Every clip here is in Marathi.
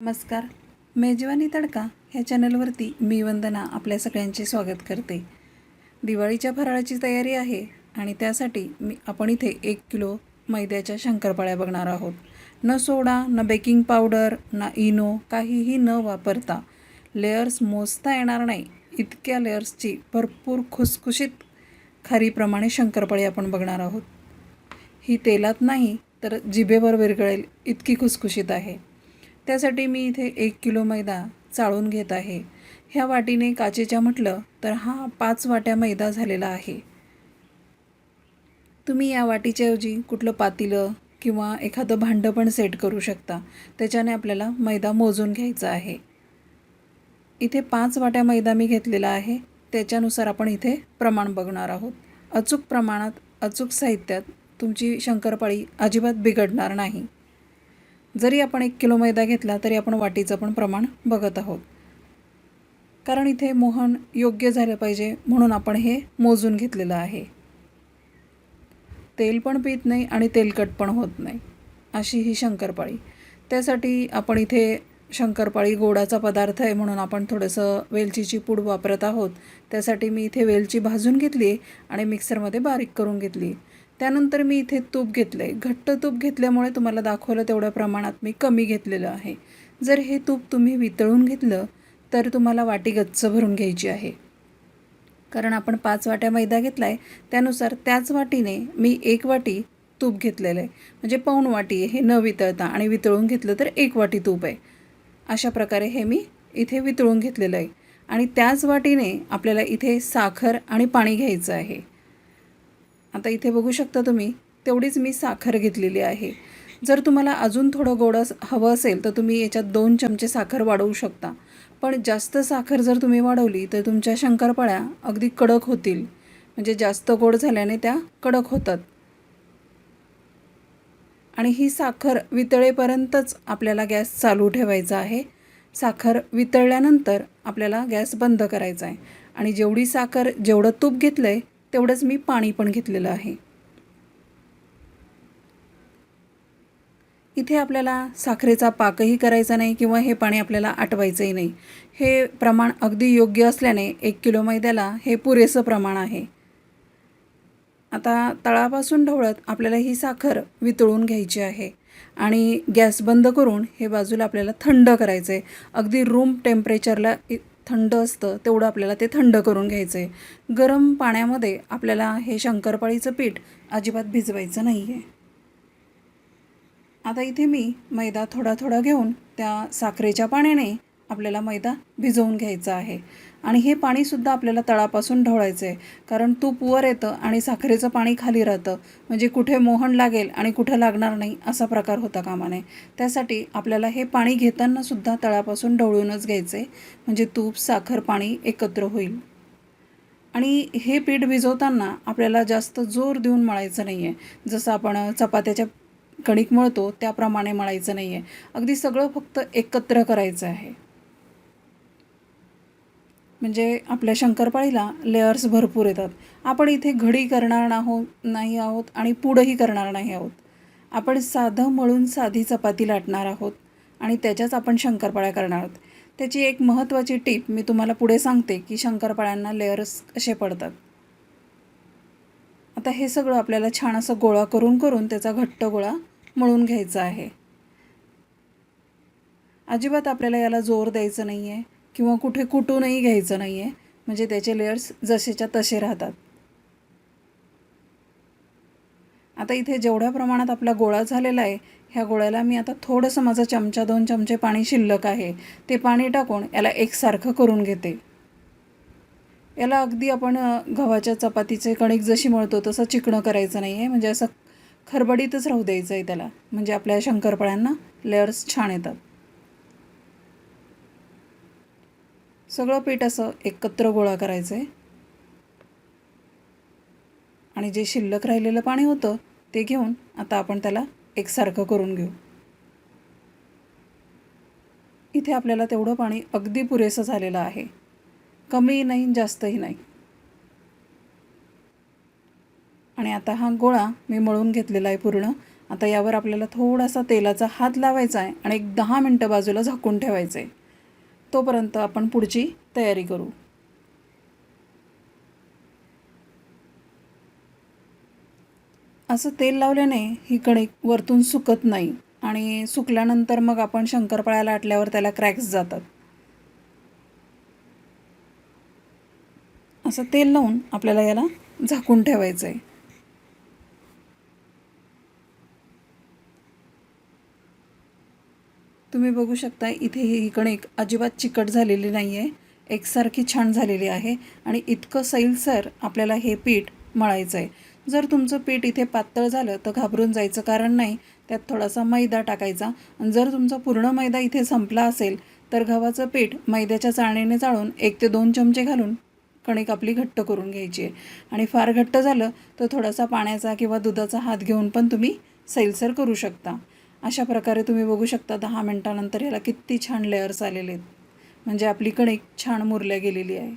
नमस्कार. मेजवानी तडका ह्या चॅनलवरती मी वंदना आपल्या सगळ्यांचे स्वागत करते. दिवाळीच्या फराळाची तयारी आहे आणि त्यासाठी मी आपण इथे एक किलो मैद्याच्या शंकरपाळ्या बघणार आहोत. न सोडा न बेकिंग पावडर ना इनो काहीही न वापरता लेयर्स मोजता येणार नाही. इतक्या लेयर्सची भरपूर खुसखुशीत खारीप्रमाणे शंकरपाळी आपण बघणार आहोत. ही तेलात नाही तर जिभेवर विरघळेल इतकी खुसखुशीत आहे. त्यासाठी मी इथे एक किलो मैदा चाळून घेत आहे. ह्या वाटीने काचेच्या म्हटलं तर हा पाच वाट्या मैदा झालेला आहे. तुम्ही या वाटीच्या ऐवजी कुठलं पातीलं किंवा एखादं भांडं पण सेट करू शकता. त्याच्याने आपल्याला मैदा मोजून घ्यायचा आहे. इथे पाच वाट्या मैदा मी घेतलेला आहे. त्याच्यानुसार आपण इथे प्रमाण बघणार आहोत. अचूक प्रमाणात अचूक साहित्यात तुमची शंकरपाळी अजिबात बिघडणार नाही. जरी आपण एक किलो मैदा घेतला तरी आपण वाटीचं पण प्रमाण बघत आहोत. कारण इथे मोहन योग्य झालं पाहिजे म्हणून आपण हे मोजून घेतलेलं आहे. तेल पण पित नाही आणि तेलकट पण होत नाही अशी ही शंकरपाळी. त्यासाठी आपण इथे शंकरपाळी गोडाचा पदार्थ आहे म्हणून आपण थोडंसं वेलचीची पूड वापरत आहोत. त्यासाठी मी इथे वेलची भाजून घेतली आहे आणि मिक्सरमध्ये बारीक करून घेतली त्यानंतर मी इथे तूप घेतलं आहे घट्ट तूप घेतल्यामुळे तुम्हाला दाखवलं तेवढ्या प्रमाणात मी कमी घेतलेलं आहे. जर हे तूप तुम्ही वितळून घेतलं तर तुम्हाला वाटी गच्च भरून घ्यायची आहे. कारण आपण पाच वाट्या मैदा घेतला आहे त्यानुसार त्याच वाटीने मी एक वाटी तूप घेतलेलं आहे म्हणजे पाऊण वाटी आहे हे न वितळता. आणि वितळून घेतलं तर एक वाटी तूप आहे. अशा प्रकारे हे मी इथे वितळून घेतलेलं आहे. आणि त्याच वाटीने आपल्याला इथे साखर आणि पाणी घ्यायचं आहे. आता इथे बघू शकता तुम्ही तेवढीच मी साखर घेतलेली आहे. जर तुम्हाला अजून थोडं गोड हवं असेल तर तुम्ही याच्यात दोन चमचे साखर वाढवू शकता. पण जास्त साखर जर तुम्ही वाढवली तर तुमच्या शंकरपाळ्या अगदी कडक होतील. म्हणजे जास्त गोड झाल्याने त्या कडक होतात. आणि ही साखर वितळेपर्यंतच आपल्याला गॅस चालू ठेवायचा आहे. साखर वितळल्यानंतर आपल्याला गॅस बंद करायचा आहे. आणि जेवढी साखर जेवढं तूप घेतलं आहे तेवढंच मी पाणी पण घेतलेलं आहे. इथे आपल्याला साखरेचा पाकही करायचा नाही किंवा हे पाणी आपल्याला आटवायचंही नाही. हे प्रमाण अगदी योग्य असल्याने एक किलो मैद्याला हे पुरेसं प्रमाण आहे. आता तळापासून ढवळत आपल्याला ही साखर वितळून घ्यायची आहे आणि गॅस बंद करून हे बाजूला आपल्याला थंड करायचं आहे अगदी रूम टेम्परेचरला इ- थंड असतं तेवढं आपल्याला ते थंड करून घ्यायचं आहे गरम पाण्यामध्ये आपल्याला हे शंकरपाळीचं पीठ अजिबात भिजवायचं नाही आहे आता इथे मी मैदा थोडा थोडा घेऊन त्या साखरेच्या पाण्याने आपल्याला मैदा भिजवून घ्यायचा आहे. आणि हे पाणीसुद्धा आपल्याला तळापासून ढवळायचं आहे कारण तूप वर येतं आणि साखरेचं पाणी खाली राहतं. म्हणजे कुठे मोहन लागेल आणि कुठं लागणार नाही असा प्रकार होता कामा नये त्यासाठी आपल्याला हे पाणी घेतानासुद्धा तळापासून ढवळूनच घ्यायचं आहे म्हणजे तूप साखर पाणी एकत्र होईल. आणि हे पीठ भिजवताना आपल्याला जास्त जोर देऊन मळायचं नाही आहे जसं आपण चपात्याच्या कणिक मळतो त्याप्रमाणे मळायचं नाही आहे अगदी सगळं फक्त एकत्र करायचं आहे. म्हणजे आपल्या शंकरपाळीला लेअर्स भरपूर येतात. आपण इथे घडी करणार नाहो नाही आहोत आणि पुढंही करणार नाही आहोत. आपण साधं मळून साधी चपाती लाटणार आहोत आणि त्याच्याच आपण शंकरपाळ्या करणार आहोत. त्याची एक महत्त्वाची टीप मी तुम्हाला पुढे सांगते की शंकरपाळ्यांना लेअर्स कसे पडतात. आता हे सगळं आपल्याला छान असं गोळा करून करून त्याचा घट्ट गोळा मळून घ्यायचा आहे. अजिबात आपल्याला याला जोर द्यायचं नाही आहे किंवा कुठे कुटूनही घ्यायचं नाही आहे म्हणजे त्याचे लेयर्स जसेच्या तसे राहतात. आता इथे जेवढ्या प्रमाणात आपला गोळा झालेला आहे ह्या गोळ्याला मी आता थोडंसं माझा चमचा दोन चमचे पाणी शिल्लक आहे. ते पाणी टाकून याला एकसारखं करून घेते. याला अगदी आपण गव्हाच्या चपातीचे कणिक जशी मळतो तसं चिकणं करायचं नाही आहे म्हणजे असं खरबडीतच राहू द्यायचं आहे त्याला. म्हणजे आपल्या शंकरपाळ्यांना लेअर्स छान येतात. सगळं पीठ असं एकत्र गोळा करायचं आहे आणि जे शिल्लक राहिलेलं पाणी होतं ते घेऊन आता आपण त्याला एकसारखं करून घेऊ. इथे आपल्याला तेवढं पाणी अगदी पुरेसं झालेलं आहे. कमी नाही जास्तही नाही. आणि आता हा गोळा मी मळून घेतलेला आहे पूर्ण. आता यावर आपल्याला थोडासा तेलाचा हात लावायचा आहे आणि एक दहा मिनटं बाजूला झाकून ठेवायचं आहे तोपर्यंत आपण पुढची तयारी करू. असं तेल लावल्याने ही कणिक वरतून सुकत नाही आणि सुकल्यानंतर मग आपण शंकरपाळ्या लाटल्यावर त्याला क्रॅक्स जातात. असं तेल लावून आपल्याला याला झाकून ठेवायचं आहे तुम्ही बघू शकता इथे ही कणिक अजिबात चिकट झालेली नाही आहे एकसारखी छान झालेली आहे. आणि इतकं सैलसर आपल्याला हे पीठ मळायचं आहे जर तुमचं पीठ इथे पातळ झालं तर घाबरून जायचं कारण नाही. त्यात थोडासा मैदा टाकायचा. आणि जर तुमचा पूर्ण मैदा इथे संपला असेल तर गव्हाचं पीठ मैद्याच्या चाळणीने चाळून एक ते दोन चमचे घालून कणिक आपली घट्ट करून घ्यायची आहे. आणि फार घट्ट झालं तर थोडासा पाण्याचा किंवा दुधाचा हात घेऊन पण तुम्ही सैलसर करू शकता. अशा प्रकारे तुम्ही बघू शकता दहा मिनटानंतर याला किती छान लेअर्स आलेले आहेत. म्हणजे आपली कणिक छान मुरल्या गेलेली आहे.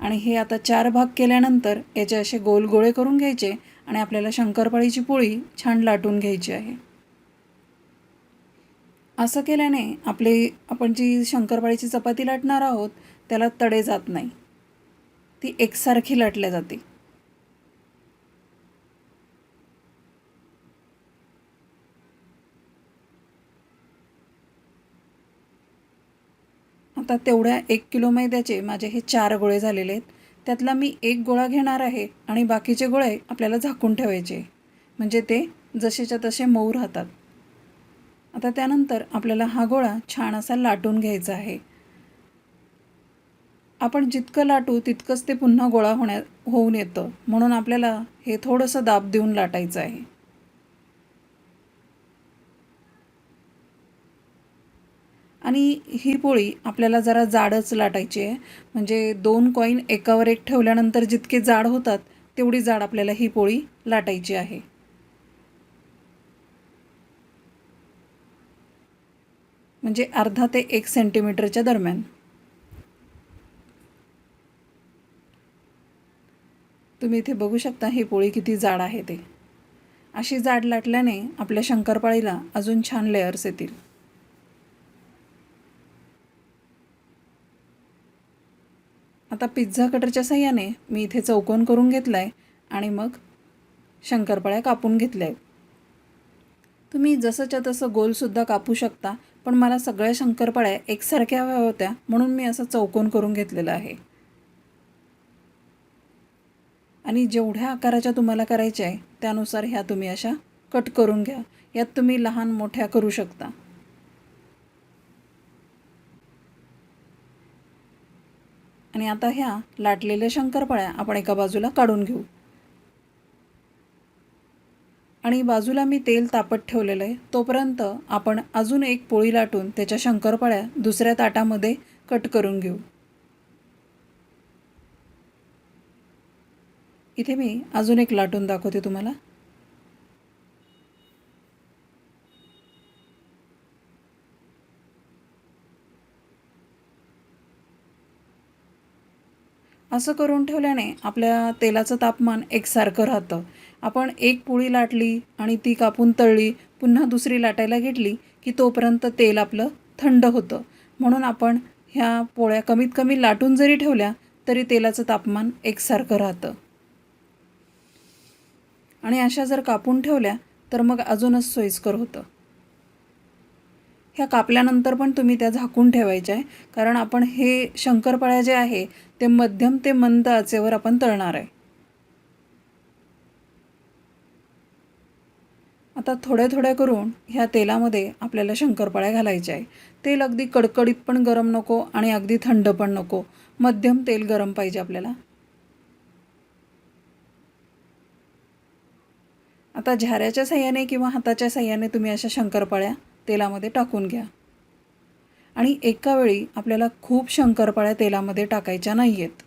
आणि हे आता चार भाग केल्यानंतर याचे असे गोल गोळे करून घ्यायचे आणि आपल्याला शंकरपाळीची पोळी छान लाटून घ्यायची आहे. असं केल्याने आपली आपण जी शंकरपाळीची चपाती लाटणार आहोत त्याला तडे जात नाही. ती एकसारखी लाटल्या जाते. आता तेवढ्या एक किलो मैद्याचे माझे हे चार गोळे झालेले आहेत. त्यातला मी एक गोळा घेणार आहे आणि बाकीचे गोळे आपल्याला झाकून ठेवायचे. म्हणजे ते जसेच्या तसे मऊ राहतात. आता त्यानंतर आपल्याला हा गोळा छान असा लाटून घ्यायचा आहे. आपण जितकं लाटू तितकंच ते पुन्हा गोळा होण्या होऊन येतं. म्हणून आपल्याला हे थोडंसं दाब देऊन लाटायचं आहे. आणि ही पोळी आपल्याला जरा जाडच लाटायची आहे. म्हणजे दोन कॉईन एकावर एक ठेवल्यानंतर जितके जाड होतात तेवढी जाड आपल्याला ही पोळी लाटायची आहे. म्हणजे अर्धा ते एक सेंटीमीटरच्या दरम्यान. तुम्ही इथे बघू शकता ही पोळी किती जाड आहे ते. अशी जाड लाटल्याने आपल्या शंकरपाळीला अजून छान लेअर्स येतील. आता पिझ्झा कटरच्या सहाय्याने मी इथे चौकोन करून घेतला आहे आणि मग शंकरपाळ्या कापून घेतल्या आहेत तुम्ही जसंच्या तसं गोलसुद्धा कापू शकता पण मला सगळ्या शंकरपाळ्या एकसारख्या हव्या होत्या म्हणून मी असं चौकोन करून घेतलेलं आहे. आणि जेवढ्या आकाराच्या तुम्हाला करायच्या आहे त्यानुसार ह्या तुम्ही अशा कट करून घ्या. यात तुम्ही लहान मोठ्या करू शकता. आणि आता ह्या लाटलेल्या शंकरपाळ्या आपण एका बाजूला काढून घेऊ. आणि बाजूला मी तेल तापत ठेवलेलं आहे. तोपर्यंत आपण अजून एक पोळी लाटून त्याच्या शंकरपाळ्या दुसऱ्या ताटामध्ये कट करून घेऊ. इथे मी अजून एक लाटून दाखवते तुम्हाला. असं करून ठेवल्याने आपल्या तेलाचं तापमान एकसारखं राहतं. आपण एक पोळी लाटली आणि ती कापून तळली पुन्हा दुसरी लाटायला घेतली की तोपर्यंत तेल आपलं थंड होतं. म्हणून आपण ह्या पोळ्या कमीत कमी लाटून जरी ठेवल्या तरी तेलाचं तापमान एकसारखं राहतं. आणि अशा जर कापून ठेवल्या तर मग अजूनच सोयीस्कर होतं. ह्या कापल्यानंतर पण तुम्ही त्या झाकून ठेवायच्या आहे. कारण आपण हे शंकरपाळ्या जे आहे ते मध्यम ते मंद आचेवर आपण तळणार आहे. आता थोड्या थोड्या करून ह्या तेलामध्ये आपल्याला शंकरपाळ्या घालायच्या आहे. तेल अगदी कडकडीत पण गरम नको आणि अगदी थंड पण नको. मध्यम तेल गरम पाहिजे आपल्याला. आता झाऱ्याच्या साह्याने किंवा हाताच्या साह्याने तुम्ही अशा शंकरपाळ्या तेलामध्ये टाकून घ्या. आणि एका वेळी आपल्याला खूप शंकरपाळ्या तेलामध्ये टाकायच्या नाही आहेत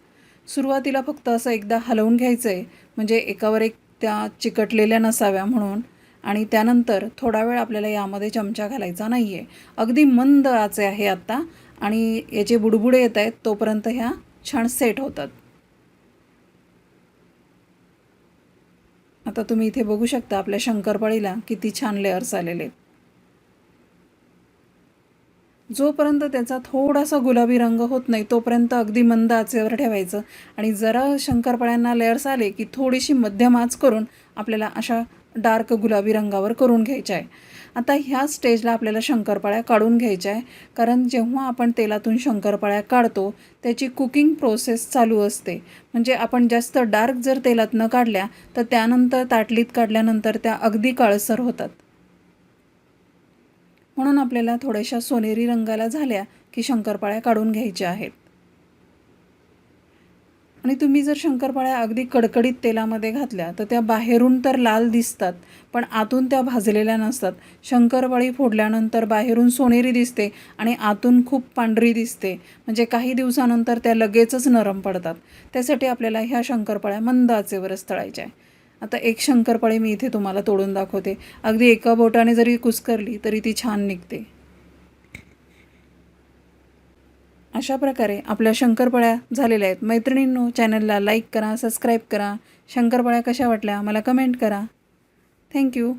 सुरुवातीला फक्त असं एकदा हलवून घ्यायचं आहे म्हणजे एकावर एक त्या चिकटलेल्या नसाव्या म्हणून आणि त्यानंतर थोडा वेळ आपल्याला यामध्ये चमचा घालायचा नाही आहे अगदी मंद आचे आहे आत्ता आणि याचे बुडबुडे येत आहेत तोपर्यंत ह्या छान सेट होतात. आता तुम्ही इथे बघू शकता आपल्या शंकरपाळीला किती छान लेअर्स आलेले आहेत. जोपर्यंत त्याचा थोडासा गुलाबी रंग होत नाही तोपर्यंत अगदी मंद आचेवर ठेवायचं. आणि जरा शंकरपाळ्यांना लेअर्स आले की थोडीशी मध्यम आच करून आपल्याला अशा डार्क गुलाबी रंगावर करून घ्यायच्या आहे. आता ह्या स्टेजला आपल्याला शंकरपाळ्या काढून घ्यायच्या आहे. कारण जेव्हा आपण तेलातून शंकरपाळ्या काढतो त्याची कुकिंग प्रोसेस चालू असते. म्हणजे आपण जास्त डार्क जर तेलात न काढल्या तर त्यानंतर ताटलीत काढल्यानंतर त्या अगदी काळसर होतात. म्हणून आपल्याला थोड्याशा सोनेरी रंगाला झाल्या की शंकरपाळ्या काढून घ्यायच्या आहेत. आणि तुम्ही जर शंकरपाळ्या अगदी कडकडीत तेलामध्ये घातल्या तर त्या बाहेरून तर लाल दिसतात पण आतून त्या भाजलेल्या नसतात. शंकरपाळी फोडल्यानंतर बाहेरून सोनेरी दिसते आणि आतून खूप पांढरी दिसते. म्हणजे काही दिवसानंतर त्या लगेचच नरम पडतात. त्यासाठी आपल्याला ह्या शंकरपाळ्या मंद आचेवरच तळायच्या आहे आता एक शंकरपाळी मी इथे तुम्हाला तोडून दाखवते. अगदी एका बोटाने जरी कुस्करली तरी ती छान निघते. अशा प्रकारे आपल्या शंकरपाळ्या झालेल्या आहेत. मैत्रिणींनो चॅनलला लाईक करा सबस्क्राईब करा. शंकरपाळ्या कशा वाटल्या मला कमेंट करा. थँक्यू